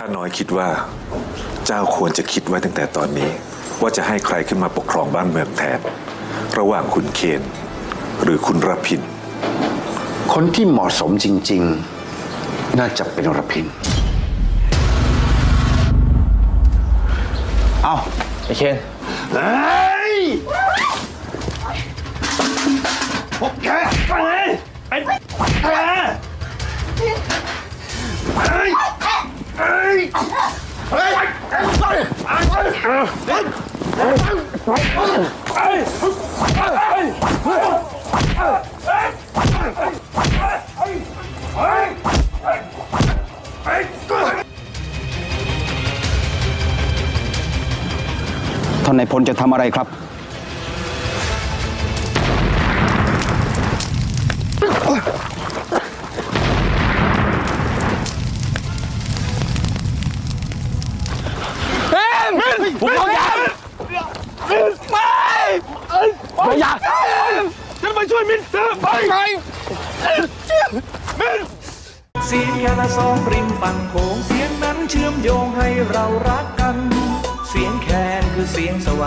ข้าน้อยคิดว่าเจ้าควรจะคิดไว้ตั้งแต่ตอนนี้ ว่าจะให้ใครขึ้นมาปกครองบ้านเมืองแทน ระหว่างคุณเคน หรือคุณรพิน คนที่เหมาะสมจริง ๆ น่าจะเป็นรพิน เอ้าไอเคน ท่านนายพลจะทำอะไรครับ เสียงแค่ละสองปริมฝั่งโขงเสียงนั้นเชื่อมโยงให้เรารักกัน เสียงแคนคือเสียงสว